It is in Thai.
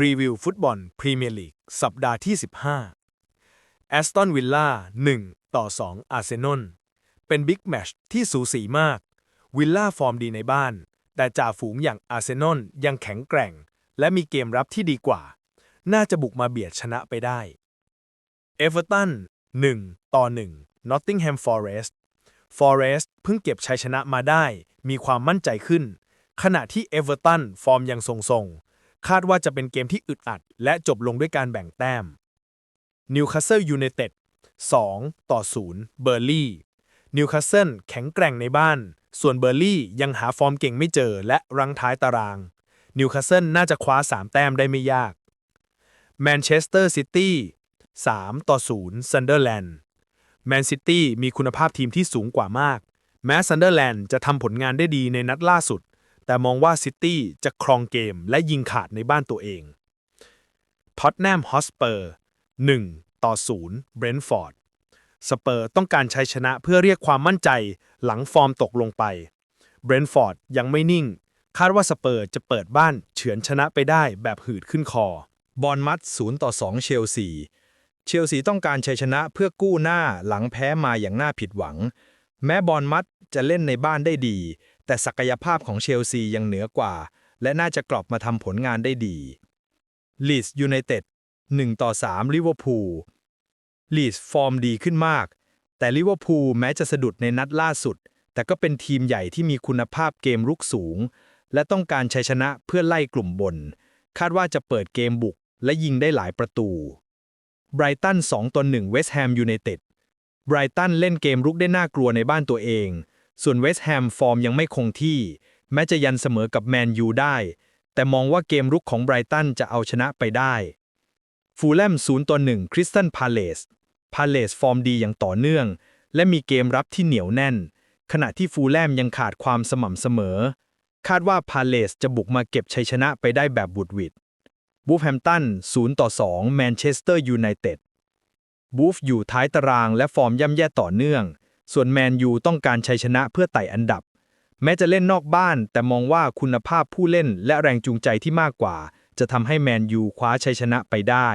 พรีวิวฟุตบอลพรีเมียร์ลีกสัปดาห์ที่ 15แอสตันวิลล่า1ต่อ 2 อาร์เซนอลเป็นบิ๊กแมชที่สูสีมาก วิลล่าฟอร์มดีในบ้าน แต่จ่าฝูงอย่างอาร์เซนอลยังแข็งแกร่ง และมีเกมรับที่ดีกว่า น่าจะบุกมาเบียดชนะไปได้เอเวอร์ตัน1ต่อ1 Nottingham Forest Forest เพิ่งเก็บชัยชนะมาได้ มีความมั่นใจขึ้น ขณะที่เอเวอร์ตันฟอร์มยังทรงๆ คาดว่าจะเป็นเกมที่อึดอัด และจบลงด้วยการแบ่งแต้มนิวคาสเซิลยูไนเต็ด2ต่อ0เบอร์ลี่นิวคาสเซิลแข็งแกร่งในบ้าน ส่วนเบอร์ลี่ยังหาฟอร์มเก่งไม่เจอและรังท้ายตาราง นิวคาสเซิลน่าจะคว้า 3 แต้มได้ไม่ยาก แมนเชสเตอร์ซิตี้3ต่อ0ซันเดอร์แลนด์ แมนซิตี้มีคุณภาพทีมที่สูงกว่ามาก แม้ซันเดอร์แลนด์จะทำผลงานได้ดีในนัดล่าสุด แต่มองว่าซิตี้จะครองเกมและยิงขาดในบ้านตัวเอง ท็อตแนมฮอสเปอร์ 1 ต่อ 0 เบรนฟอร์ด สเปอร์ต้องการใชัยชนะเพื่อเรียกความมั่นใจหลังฟอร์มตกลงไป เบรนฟอร์ดยังไม่นิ่ง คาดว่าสเปอร์จะเปิดบ้านเฉือนชนะไปได้แบบหืดขึ้นคอบอลมัด 0 ต่อ 2 เชลซี เชลซีต้องการชัยชนะเพื่อกู้หน้าหลังแพ้มาอย่างน่าผิดหวัง แม้บอลมัดจะเล่นในบ้านได้ดี แต่ศักยภาพของเชลซียังเหนือกว่า และน่าจะกลับมาทำผลงานได้ดีลีสยูไนเต็ด1ต่อ3ลิเวอร์พูลลีสฟอร์มดีขึ้นมาก แต่ลิเวอร์พูลแม้จะสะดุดในนัดล่าสุด แต่ก็เป็นทีมใหญ่ที่มีคุณภาพเกมรุกสูง และต้องการชัยชนะเพื่อไล่กลุ่มบน คาดว่าจะเปิดเกมบุกและยิงได้หลายประตูไบรตัน2ต่อ1เวสต์แฮมยูไนเต็ดไบรตันเล่นเกมรุกได้น่ากลัวในบ้านตัวเอง ส่วนเวสต์แฮมฟอร์มยังไม่คงที่ แม้จะยันเสมอกับแมนยูได้ แต่มองว่าเกมรุกของไบรตันจะเอาชนะไปได้ฟูลแลม0ต่อ1คริสตันพาเลสพาเลสฟอร์มดีอย่างต่อเนื่อง และมีเกมรับที่เหนียวแน่น ขณะที่ฟูลแลมยังขาดความสม่ำเสมอ คาดว่าพาเลสจะบุกมาเก็บชัยชนะไปได้แบบบุดวิดบูฟแฮมตัน0ต่อ2แมนเชสเตอร์ยูไนเต็ดบูฟอยู่ท้ายตารางและฟอร์มย่ำแย่ต่อเนื่อง ส่วนแมนยูต้องการชัยชนะเพื่อไต่อันดับ แม้จะเล่นนอกบ้าน แต่มองว่าคุณภาพผู้เล่นและแรงจูงใจที่มากกว่า จะทำให้แมนยูคว้าชัยชนะไปได้